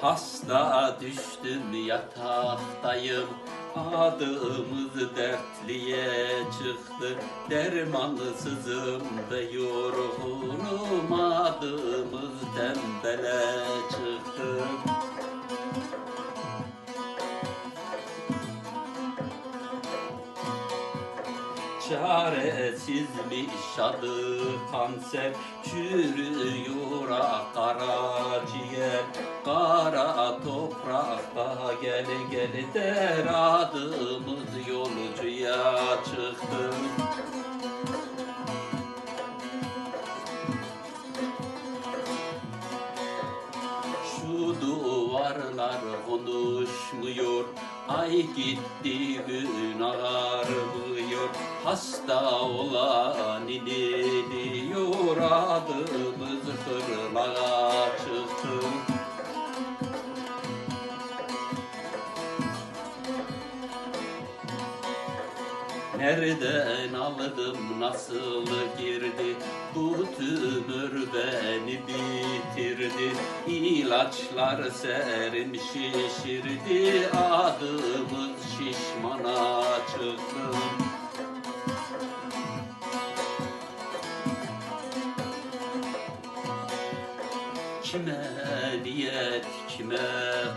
Hasta düştüm yataktayım. Adımız dertliye çıktı. Dermansızım ve yorgunum. Adımız tembele çıktı. Çaresizmiş adı kanser. Çürüyor karaciğer gel gel der Adımız yolcuya çıktı Şu duvarlar konuşmuyor Ay gitti gün ağarmıyor Hasta olan ini diyor Adımız fırlağa Nereden aldım nasıl girdi? Bu tümör beni bitirdi. İlaçlar serim şişirdi. Adımız şişmana çıktı Kime niyet, kime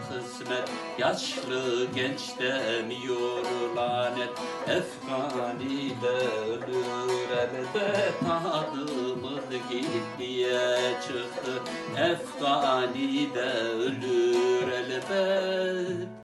kısmet? Yaşlı genç demiyor lanet? Efgani de ölür elbet Adımız gittiye çıktı. Efgani de ölür elbet